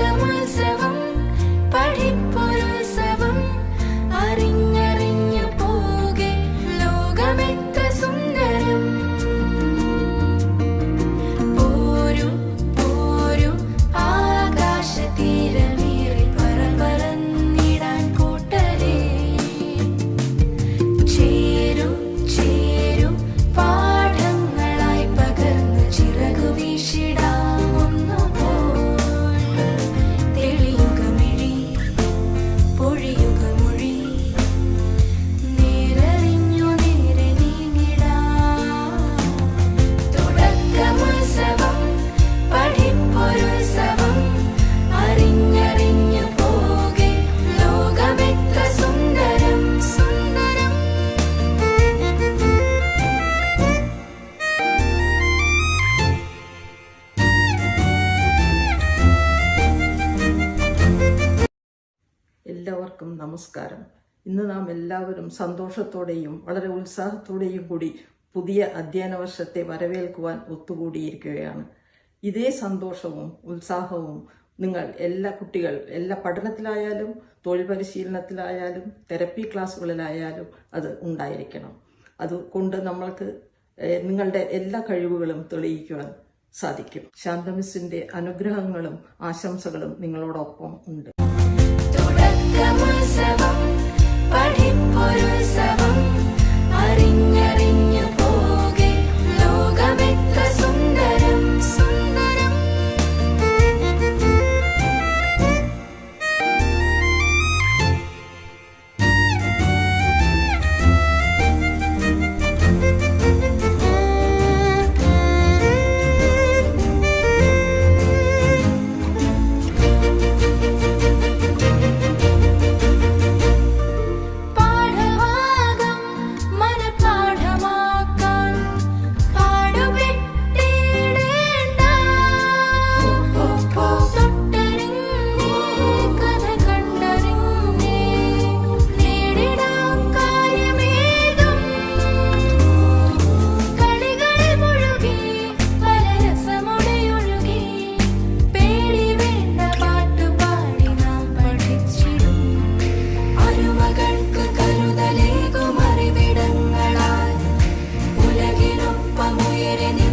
கமல் சிவம் നമസ്കാരം. ഇന്ന് നാം എല്ലാവരും സന്തോഷത്തോടെയും വളരെ ഉത്സാഹത്തോടെയും കൂടി പുതിയ അധ്യയന വർഷത്തെ വരവേൽക്കുവാൻ ഒത്തുകൂടിയിരിക്കുകയാണ്. ഇതേ സന്തോഷവും ഉത്സാഹവും നിങ്ങൾ എല്ലാ കുട്ടികൾ എല്ലാ പഠനത്തിലായാലും തൊഴിൽ പരിശീലനത്തിലായാലും തെറപ്പി ക്ലാസ്സുകളിലായാലും അത് ഉണ്ടായിരിക്കണം. അതുകൊണ്ട് നമ്മൾക്ക് നിങ്ങളുടെ എല്ലാ കഴിവുകളും തെളിയിക്കുവാൻ സാധിക്കും. ശാന്തമിസിന്റെ അനുഗ്രഹങ്ങളും ആശംസകളും നിങ്ങളോടൊപ്പം ഉണ്ട്. kamu sebab any